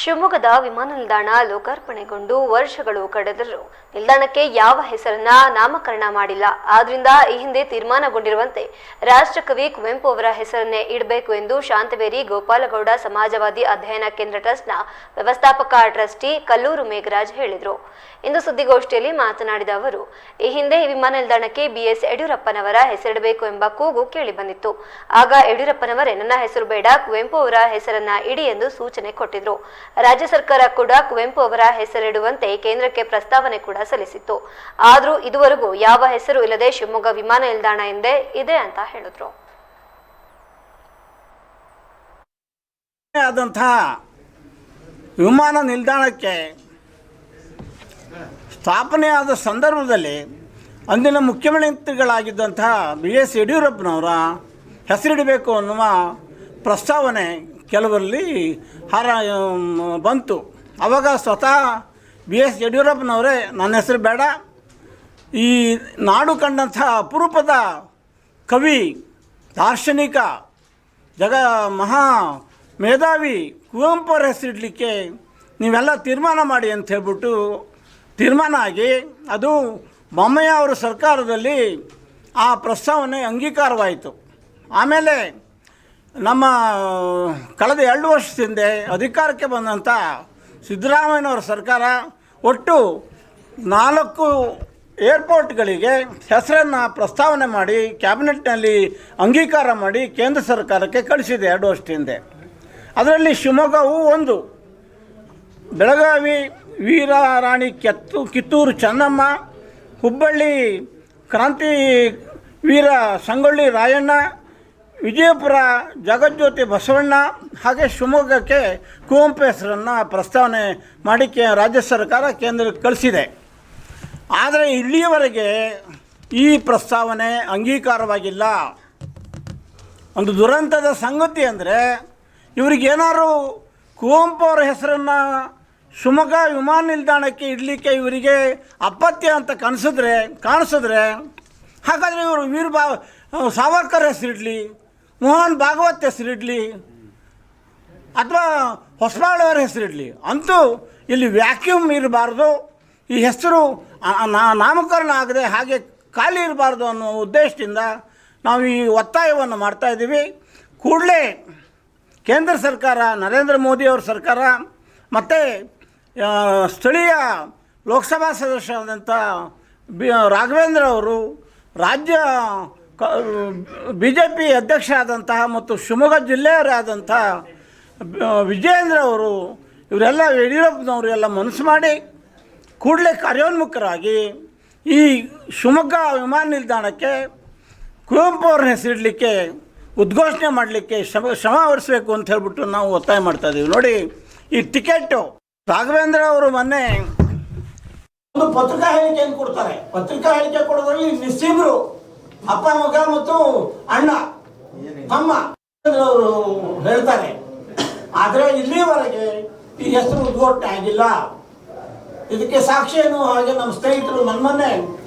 ಶಿವಮೊಗ್ಗದ ವಿಮಾನ ನಿಲ್ದಾಣ ಲೋಕಾರ್ಪಣೆಗೊಂಡು ವರ್ಷಗಳು ಕಳೆದರೂ ನಿಲ್ದಾಣಕ್ಕೆ ಯಾವ ಹೆಸರನ್ನ ನಾಮಕರಣ ಮಾಡಿಲ್ಲ. ಆದ್ರಿಂದ ಈ ಹಿಂದೆ ತೀರ್ಮಾನಗೊಂಡಿರುವಂತೆ ರಾಷ್ಟ್ರಕವಿ ಕುವೆಂಪು ಅವರ ಹೆಸರನ್ನೇ ಇಡಬೇಕು ಎಂದು ಶಾಂತವೇರಿ ಗೋಪಾಲಗೌಡ ಸಮಾಜವಾದಿ ಅಧ್ಯಯನ ಕೇಂದ್ರ ಟ್ರಸ್ಟ್ನ ವ್ಯವಸ್ಥಾಪಕ ಟ್ರಸ್ಟಿ ಕಲ್ಲೂರು ಮೇಘರಾಜ್ ಹೇಳಿದರು. ಇಂದು ಸುದ್ದಿಗೋಷ್ಠಿಯಲ್ಲಿ ಮಾತನಾಡಿದ ಅವರು, ಈ ಹಿಂದೆ ವಿಮಾನ ನಿಲ್ದಾಣಕ್ಕೆ ಬಿಎಸ್ ಯಡಿಯೂರಪ್ಪನವರ ಹೆಸರಿಡಬೇಕು ಎಂಬ ಕೂಗು ಕೇಳಿಬಂದಿತ್ತು. ಆಗ ಯಡಿಯೂರಪ್ಪನವರೇ, ನನ್ನ ಹೆಸರು ಬೇಡ, ಕುವೆಂಪು ಅವರ ಹೆಸರನ್ನ ಇಡಿ ಎಂದು ಸೂಚನೆ ಕೊಟ್ಟಿದ್ರು. ರಾಜ್ಯ ಸರ್ಕಾರ ಕೂಡ ಕುವೆಂಪು ಅವರ ಹೆಸರಿಡುವಂತೆ ಕೇಂದ್ರಕ್ಕೆ ಪ್ರಸ್ತಾವನೆ ಕೂಡ ಸಲ್ಲಿಸಿತ್ತು. ಆದರೂ ಇದುವರೆಗೂ ಯಾವ ಹೆಸರು ಇಲ್ಲದೆ ಶಿವಮೊಗ್ಗ ವಿಮಾನ ನಿಲ್ದಾಣ ಎಂದೇ ಇದೆ ಅಂತ ಹೇಳಿದ್ರು. ಆದಂತಹ ವಿಮಾನ ನಿಲ್ದಾಣಕ್ಕೆ ಸ್ಥಾಪನೆಯಾದ ಸಂದರ್ಭದಲ್ಲಿ ಅಂದಿನ ಮುಖ್ಯಮಂತ್ರಿಗಳಾಗಿದ್ದಂತಹ ಬಿ ಎಸ್ ಯಡಿಯೂರಪ್ಪನವರ ಹೆಸರಿಡಬೇಕು ಅನ್ನುವ ಪ್ರಸ್ತಾವನೆ ಕೆಲವರಲ್ಲಿ ಹಾರ ಬಂತು. ಆವಾಗ ಸ್ವತಃ ಬಿ ಎಸ್ ಯಡಿಯೂರಪ್ಪನವರೇ, ನನ್ನ ಹೆಸರು ಬೇಡ. ಈ ನಾಡು ಕಂಡಂಥ ಅಪರೂಪದ ಕವಿ, ದಾರ್ಶನಿಕ, ಜಗ, ಮಹಾ ಮೇಧಾವಿ ಕುವೆಂಪು ಅವ್ರ ಹೆಸರಿಡಲಿಕ್ಕೆ ನೀವೆಲ್ಲ ತೀರ್ಮಾನ ಮಾಡಿ ಅಂತ ಹೇಳ್ಬಿಟ್ಟು ತೀರ್ಮಾನ ಆಗಿ ಅದು ಬೊಮ್ಮಯ್ಯ ಅವರ ಸರ್ಕಾರದಲ್ಲಿ ಆ ಪ್ರಸ್ತಾವನೆ ಅಂಗೀಕಾರವಾಯಿತು. ಆಮೇಲೆ ನಮ್ಮ ಕಳೆದ ಎರಡು ವರ್ಷದ ಹಿಂದೆ ಅಧಿಕಾರಕ್ಕೆ ಬಂದಂಥ ಸಿದ್ದರಾಮಯ್ಯನವರ ಸರ್ಕಾರ ಒಟ್ಟು ನಾಲ್ಕು ಏರ್ಪೋರ್ಟ್ಗಳಿಗೆ ಹೆಸರನ್ನು ಪ್ರಸ್ತಾವನೆ ಮಾಡಿ, ಕ್ಯಾಬಿನೆಟ್ನಲ್ಲಿ ಅಂಗೀಕಾರ ಮಾಡಿ ಕೇಂದ್ರ ಸರ್ಕಾರಕ್ಕೆ ಕಳಿಸಿದೆ ಎರಡು ವರ್ಷದ ಹಿಂದೆ ಅದರಲ್ಲಿ ಶಿವಮೊಗ್ಗವು ಒಂದು. ಬೆಳಗಾವಿ, ವೀರಾರಾಣಿ ಕೆತ್ತು, ಕಿತ್ತೂರು ಚೆನ್ನಮ್ಮ, ಹುಬ್ಬಳ್ಳಿ ಕ್ರಾಂತಿ ವೀರ ಸಂಗೊಳ್ಳಿ ರಾಯಣ್ಣ ವಿಜಯಪುರ ಜಗಜ್ಯೋತಿ ಬಸವಣ್ಣ ಹಾಗೆ ಶಿವಮೊಗ್ಗಕ್ಕೆ ಕುವೆಂಪು ಹೆಸರನ್ನು ಪ್ರಸ್ತಾವನೆ ಮಾಡಿ ಕೆ ರಾಜ್ಯ ಸರ್ಕಾರ ಕೇಂದ್ರಕ್ಕೆ ಕಳಿಸಿದೆ. ಆದರೆ ಇಲ್ಲಿಯವರೆಗೆ ಈ ಪ್ರಸ್ತಾವನೆ ಅಂಗೀಕಾರವಾಗಿಲ್ಲ. ಒಂದು ದುರಂತದ ಸಂಗತಿ ಅಂದರೆ ಇವರಿಗೇನಾದ್ರು ಕುವೆಂಪು ಅವರ ಹೆಸರನ್ನು ಶಿವಮೊಗ್ಗ ವಿಮಾನ ನಿಲ್ದಾಣಕ್ಕೆ ಇಡಲಿಕ್ಕೆ ಇವರಿಗೆ ಅಪತ್ಯ ಅಂತ ಕನಸಿದ್ರೆ, ಕಾಣಿಸಿದ್ರೆ ಹಾಗಾದರೆ ಇವರು ವೀರ್ ಬಾ ಸಾವರ್ಕರ್ ಹೆಸರಿಡಲಿ. ಮೋಹನ್ ಭಾಗವತ್ ಹೆಸರಿಡಲಿ ಅಥವಾ ಹೊಸಬಾಳವರ ಹೆಸರಿಡಲಿ ಅಂತೂ ಇಲ್ಲಿ ವ್ಯಾಕ್ಯೂಮ್ ಇರಬಾರ್ದು. ಈ ಹೆಸರು ನಾಮಕರಣ ಆಗದೆ ಹಾಗೆ ಖಾಲಿ ಇರಬಾರ್ದು ಅನ್ನೋ ಉದ್ದೇಶದಿಂದ ನಾವು ಈ ಒತ್ತಾಯವನ್ನು ಮಾಡ್ತಾ ಇದ್ದೀವಿ. ಕೂಡಲೇ ಕೇಂದ್ರ ಸರ್ಕಾರ, ನರೇಂದ್ರ ಮೋದಿಯವ್ರ ಸರ್ಕಾರ, ಮತ್ತು ಸ್ಥಳೀಯ ಲೋಕಸಭಾ ಸದಸ್ಯರಾದಂಥ ಬಿ, ರಾಘವೇಂದ್ರ ಅವರು, ರಾಜ್ಯ ಕ ಬಿ ಜೆ ಪಿ ಅಧ್ಯಕ್ಷರಾದಂತಹ ಮತ್ತು ಶಿವಮೊಗ್ಗ ಜಿಲ್ಲೆಯವರಾದಂಥ ಬ- ವಿಜಯೇಂದ್ರ ಅವರು, ಇವರೆಲ್ಲ ಯಡಿಯೂರಪ್ಪನವರು ಎಲ್ಲ ಮನಸ್ಸು ಮಾಡಿ ಕೂಡಲೇ ಕಾರ್ಯೋನ್ಮುಖರಾಗಿ ಈ ಶಿವಮೊಗ್ಗ ವಿಮಾನ ನಿಲ್ದಾಣಕ್ಕೆ ಕುವೆಂಪು ಅವ್ರನ್ನ ಹೆಸರಿಡಲಿಕ್ಕೆ, ಉದ್ಘೋಷಣೆ ಮಾಡಲಿಕ್ಕೆ ಶ್ರಮ ಶ್ರಮ ವಹಿಸಬೇಕು ಅಂತ ಹೇಳ್ಬಿಟ್ಟು ನಾವು ಒತ್ತಾಯ ಮಾಡ್ತಾ ಇದ್ದೀವಿ. ನೋಡಿ, ಈ ಟಿಕೆಟು, ರಾಘವೇಂದ್ರ ಅವರು ಮೊನ್ನೆ ಒಂದು ಪತ್ರಿಕಾ ಹೇಳಿಕೆಯನ್ನು ಕೊಡ್ತಾರೆ. ಪತ್ರಿಕಾ ಹೇಳಿಕೆ ಕೊಡೋದ್ರಲ್ಲಿ ನಿಸ್ಸೀಮರು ಅಪ್ಪ, ಮಗ ಮತ್ತು ಅಣ್ಣ, ತಮ್ಮ ಅವರು ಹೇಳ್ತಾರೆ. ಆದರೆ ಇಲ್ಲಿವರೆಗೆ ಈ ಹೆಸರು ಉದ್ಘೋಟನೆ ಆಗಿಲ್ಲ. ಇದಕ್ಕೆ ಸಾಕ್ಷಿ ಏನು ಹಾಗೆ ನಮ್ಮ ಸ್ನೇಹಿತರು ನಮ್ಮನ್ನೇ ಮೊನ್ನೆ